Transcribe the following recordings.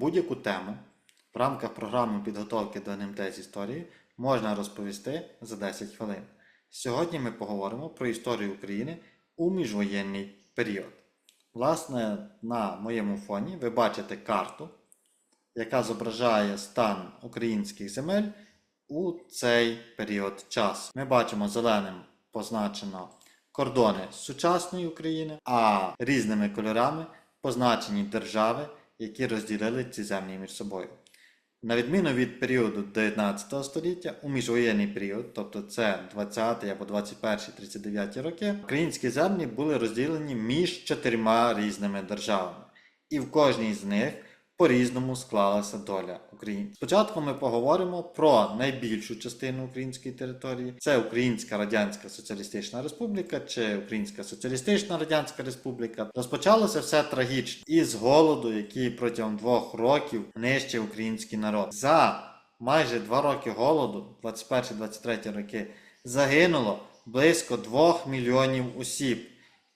будь-яку тему в рамках програми підготовки до НМТ з історії можна розповісти за 10 хвилин. Сьогодні ми поговоримо про історію України у міжвоєнний період. Власне, на моєму фоні ви бачите карту, яка зображає стан українських земель у цей період часу. Ми бачимо зеленим позначено кордони сучасної України, а різними кольорами позначені держави, які розділили ці землі між собою. На відміну від періоду 19 століття, у міжвоєнний період, тобто це 20 або 21-39 роки, українські землі були розділені між чотирма різними державами. І в кожній з них по-різному склалася доля України. Спочатку ми поговоримо про найбільшу частину української території. Це Українська Радянська Соціалістична Республіка чи Українська Соціалістична Радянська Республіка. Розпочалося все трагічно із голоду, який протягом двох років нищив український народ. За майже два роки голоду, 21-23 роки, загинуло близько 2 мільйонів осіб.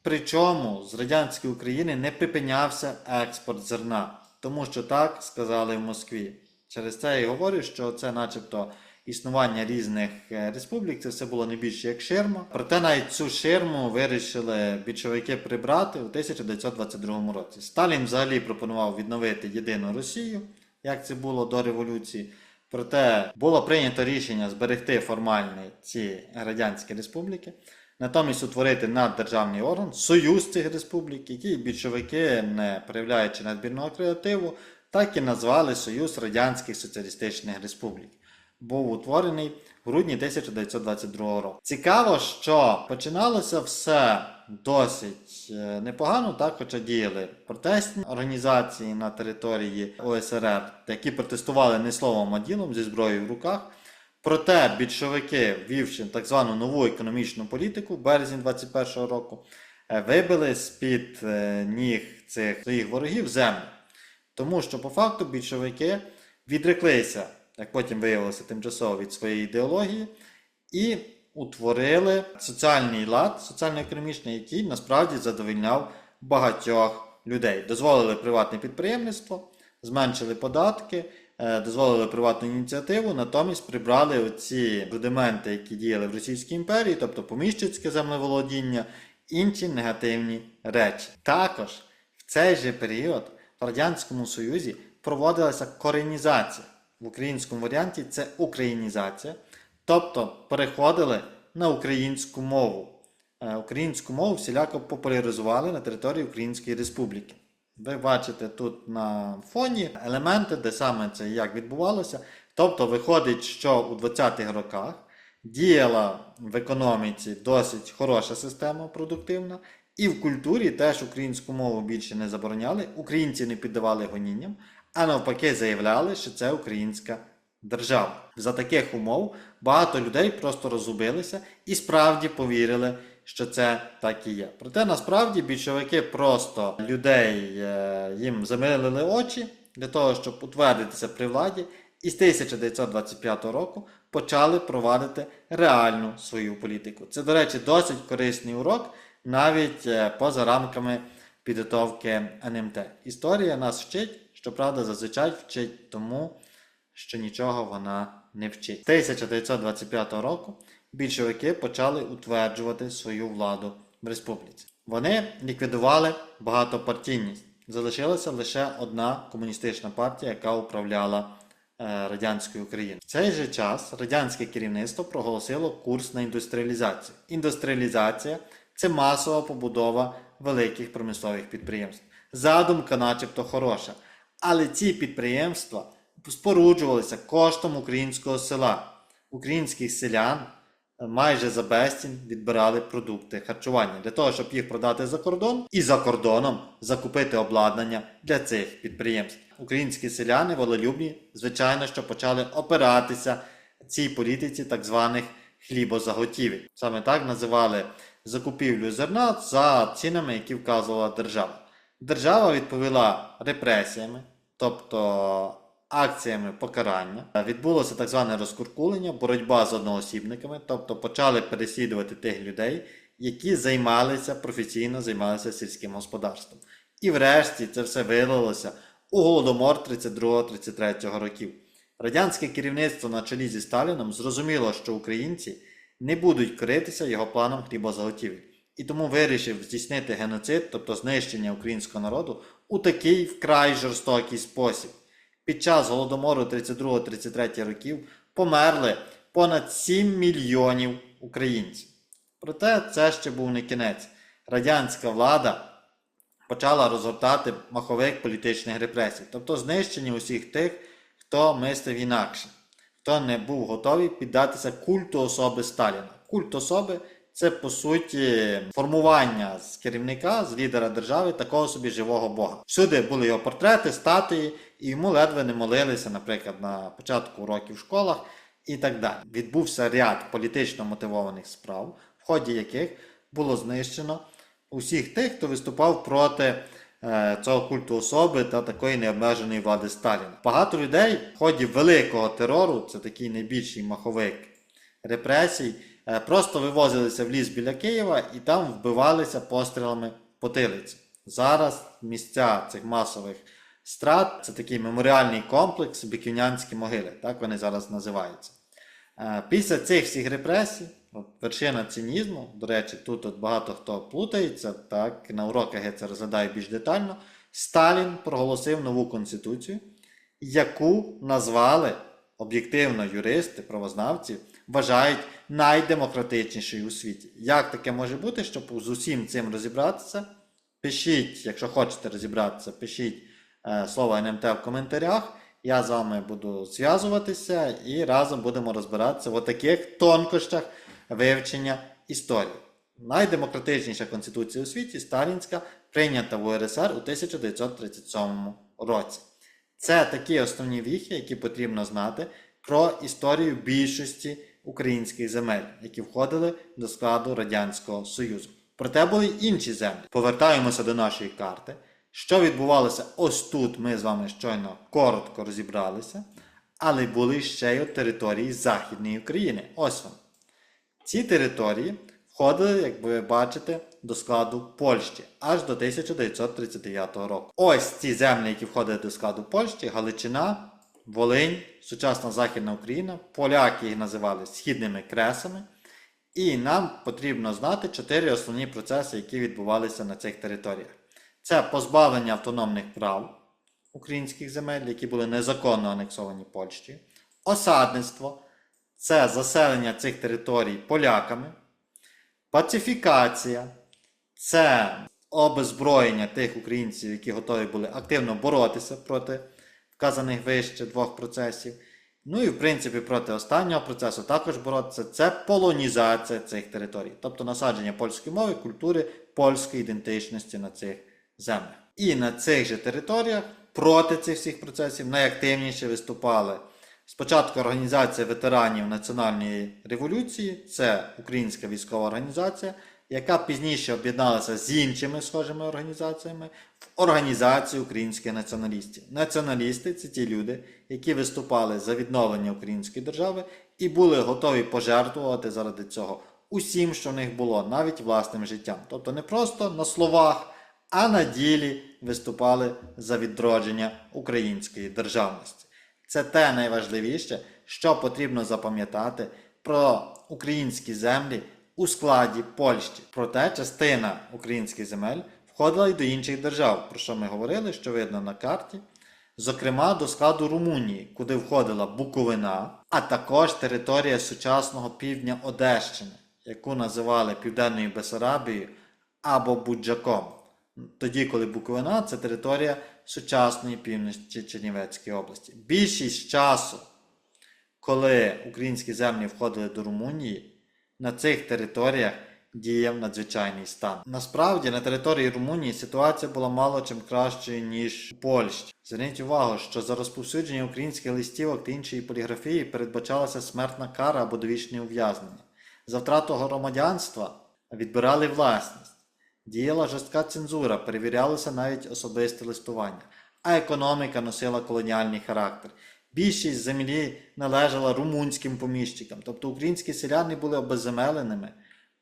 Причому з радянської України не припинявся експорт зерна, тому що так сказали в Москві. Через це я говорю, що це, начебто, існування різних е, республік, це все було не більше як ширма. Проте навіть цю ширму вирішили більшовики прибрати у 1922 році. Сталін взагалі пропонував відновити єдину Росію, як це було до революції. Проте було прийнято рішення зберегти формально ці радянські республіки, натомість утворити наддержавний орган, союз цих республік, який більшовики, не проявляючи надбірного креативу, так і назвали Союз Радянських Соціалістичних Республік. Був утворений в грудні 1922 року. Цікаво, що починалося все досить е, непогано, так, хоча діяли протестні організації на території ОСРР, які протестували не словом, а ділом зі зброєю в руках. Проте більшовики, ввівши так звану нову економічну політику в березні 21-го року, е, вибили з-під е, ніг цих своїх ворогів землю. Тому що по факту більшовики відреклися, як потім виявилося тимчасово від своєї ідеології, і утворили соціальний лад, соціально-економічний, який насправді задовольняв багатьох людей. Дозволили приватне підприємництво, зменшили податки, дозволили приватну ініціативу, натомість прибрали оці рудименти, які діяли в Російській імперії, тобто поміщицьке землеволодіння, інші негативні речі. Також в цей же період в Радянському Союзі проводилася коренізація. В українському варіанті це українізація, тобто переходили на українську мову. Е, Українську мову всіляко популяризували на території Української Республіки. Ви бачите тут на фоні елементи, де саме це як відбувалося. Тобто виходить, що у 20-х роках діяла в економіці досить хороша система продуктивна, і в культурі теж українську мову більше не забороняли, українці не піддавали гонінням, а навпаки заявляли, що це українська держава. За таких умов багато людей просто розгубилися і справді повірили, що це так і є. Проте насправді більшовики просто людей е, їм замилили очі для того, щоб утвердитися при владі, і з 1925 року почали провадити реальну свою політику. Це, до речі, досить корисний урок навіть е, поза рамками підготовки НМТ. Історія нас вчить, щоправда, зазвичай вчить тому, що нічого вона не вчить. З 1925 року більшовики почали утверджувати свою владу в республіці. Вони ліквідували багатопартійність. Залишилася лише одна комуністична партія, яка управляла е, радянською Україною. В цей же час радянське керівництво проголосило курс на індустріалізацію. Індустріалізація це масова побудова великих промислових підприємств. Задумка, начебто, хороша. Але ці підприємства споруджувалися коштом українського села. Українських селян майже за безцінь відбирали продукти харчування для того, щоб їх продати за кордон і за кордоном закупити обладнання для цих підприємств. Українські селяни волелюбні, звичайно, що почали опиратися цій політиці так званих хлібозаготівель. Саме так називали закупівлю зерна за цінами, які вказувала держава. Держава відповіла репресіями, тобто акціями покарання. Відбулося так зване розкуркулення, боротьба з одноосібниками, тобто почали переслідувати тих людей, які займалися професійно займалися сільським господарством. І врешті це все вилилося у голодомор 32-33 років. Радянське керівництво на чолі зі Сталіном зрозуміло, що українці не будуть коритися його планом хлібозаготівлі, і тому вирішив здійснити геноцид, тобто знищення українського народу, у такий вкрай жорстокий спосіб. Під час голодомору 32-33 років померли понад 7 мільйонів українців. Проте це ще був не кінець. Радянська влада почала розгортати маховик політичних репресій, тобто знищення усіх тих, хто мислив інакше, хто не був готовий піддатися культу особи Сталіна. Культ особи це по суті формування з керівника, з лідера держави, такого собі живого Бога. Всюди були його портрети, статуї, і йому ледве не молилися, наприклад, на початку уроків в школах і так далі. Відбувся ряд політично мотивованих справ, в ході яких було знищено усіх тих, хто виступав проти е, цього культу особи та такої необмеженої влади Сталіна. Багато людей в ході великого терору, це такий найбільший маховик репресій, просто вивозилися в ліс біля Києва і там вбивалися пострілами потилиці. Зараз місця цих масових страт це такий меморіальний комплекс Бікюнянські могили, так вони зараз називаються. Е, Після цих всіх репресій, от вершина цинізму, до речі, тут от багато хто плутається, так, на уроках я це розглядаю більш детально. Сталін проголосив нову конституцію, яку назвали об'єктивно юристи, правознавці, вважають найдемократичнішою у світі. Як таке може бути, щоб з усім цим розібратися? Пишіть, якщо хочете розібратися, пишіть е, слово НМТ в коментарях. Я з вами буду зв'язуватися і разом будемо розбиратися в таких тонкощах вивчення історії. Найдемократичніша конституція у світі сталінська, прийнята в УРСР у 1937 році. Це такі основні віхи, які потрібно знати про історію більшості українських земель, які входили до складу Радянського Союзу. Проте були й інші землі. Повертаємося до нашої карти. Що відбувалося ось тут, ми з вами щойно коротко розібралися, але були ще й території Західної України. Ось вони. Ці території входили, як ви бачите, до складу Польщі аж до 1939 року. Ось ці землі, які входили до складу Польщі, Галичина, Волинь, сучасна Західна Україна, поляки їх називали східними кресами. І нам потрібно знати чотири основні процеси, які відбувалися на цих територіях. Це позбавлення автономних прав українських земель, які були незаконно анексовані Польщі, осадництво це заселення цих територій поляками, пацифікація це обезброєння тих українців, які готові були активно боротися проти вказаних вище двох процесів. Ну і в принципі проти останнього процесу також боротися це полонізація цих територій, тобто насадження польської мови, культури, польської ідентичності на цих землях. І на цих же територіях проти цих всіх процесів найактивніше виступали спочатку організація ветеранів Національної революції, це Українська військова організація, яка пізніше об'єдналася з іншими схожими організаціями в організацію українських націоналістів. Націоналісти це ті люди, які виступали за відновлення української держави і були готові пожертвувати заради цього усім, що в них було, навіть власним життям. Тобто не просто на словах, а на ділі виступали за відродження української державності. Це те найважливіше, що потрібно запам'ятати про українські землі у складі Польщі. Проте частина українських земель входила й до інших держав, про що ми говорили, що видно на карті. Зокрема, до складу Румунії, куди входила Буковина, а також територія сучасного півдня Одещини, яку називали Південною Бесарабією або Буджаком. Тоді, коли Буковина це територія сучасної півночі Чернівецької області. Більшість часу, коли українські землі входили до Румунії, на цих територіях діяв надзвичайний стан. Насправді на території Румунії ситуація була мало чим кращою, ніж у Польщі. Зверніть увагу, що за розповсюдження українських листівок та іншої поліграфії передбачалася смертна кара або довічне ув'язнення. За втрату громадянства відбирали власність. Діяла жорстка цензура, перевірялося навіть особисте листування, а економіка носила колоніальний характер. Більшість землі належала румунським поміщикам, тобто українські селяни були обезземеленими,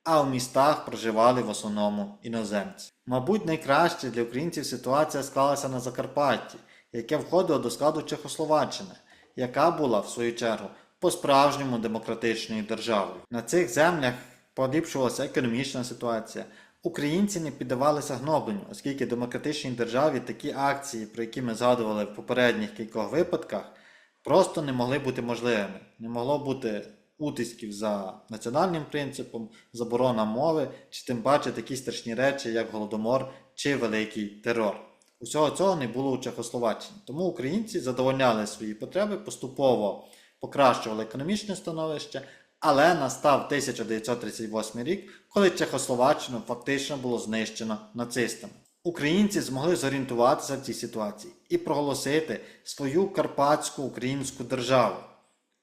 а в містах проживали в основному іноземці. Мабуть, найкраще для українців ситуація склалася на Закарпатті, яке входило до складу Чехословаччини, яка була, в свою чергу, по-справжньому демократичною державою. На цих землях поліпшувалася економічна ситуація. Українці не піддавалися гнобленню, оскільки демократичній державі такі акції, про які ми згадували в попередніх кількох випадках, просто не могли бути можливими. Не могло бути утисків за національним принципом, заборона мови, чи тим паче такі страшні речі, як голодомор чи великий терор. Усього цього не було у Чехословаччині. Тому українці задовольняли свої потреби, поступово покращували економічне становище, але настав 1938 рік, коли Чехословаччину фактично було знищено нацистами. Українці змогли зорієнтуватися в цій ситуації і проголосити свою карпатську українську державу.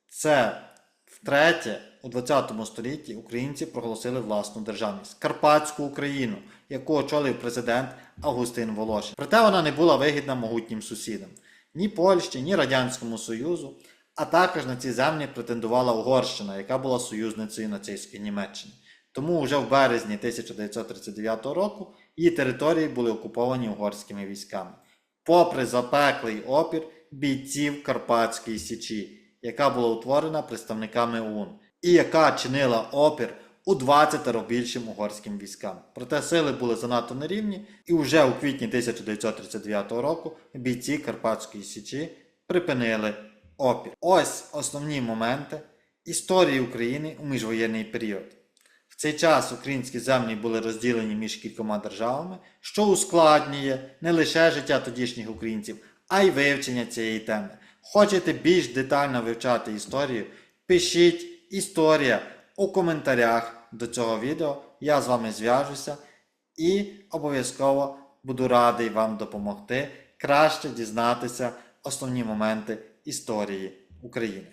Це втретє у 20 столітті українці проголосили власну державність Карпатську Україну, яку очолив президент Августин Волошин. Проте вона не була вигідна могутнім сусідам ні Польщі, ні Радянському Союзу, а також на ці землі претендувала Угорщина, яка була союзницею нацистської Німеччини. Тому вже в березні 1939 року її території були окуповані угорськими військами, попри запеклий опір бійців Карпатської Січі, яка була утворена представниками ОУН, і яка чинила опір у 20 більшим угорським військам. Проте сили були занадто нерівні, і вже у квітні 1939 року бійці Карпатської Січі припинили опір. Ось основні моменти історії України у міжвоєнний період. Цей час українські землі були розділені між кількома державами, що ускладнює не лише життя тодішніх українців, а й вивчення цієї теми. Хочете більш детально вивчати історію? Пишіть історія у коментарях до цього відео. Я з вами зв'яжуся і обов'язково буду радий вам допомогти краще дізнатися основні моменти історії України.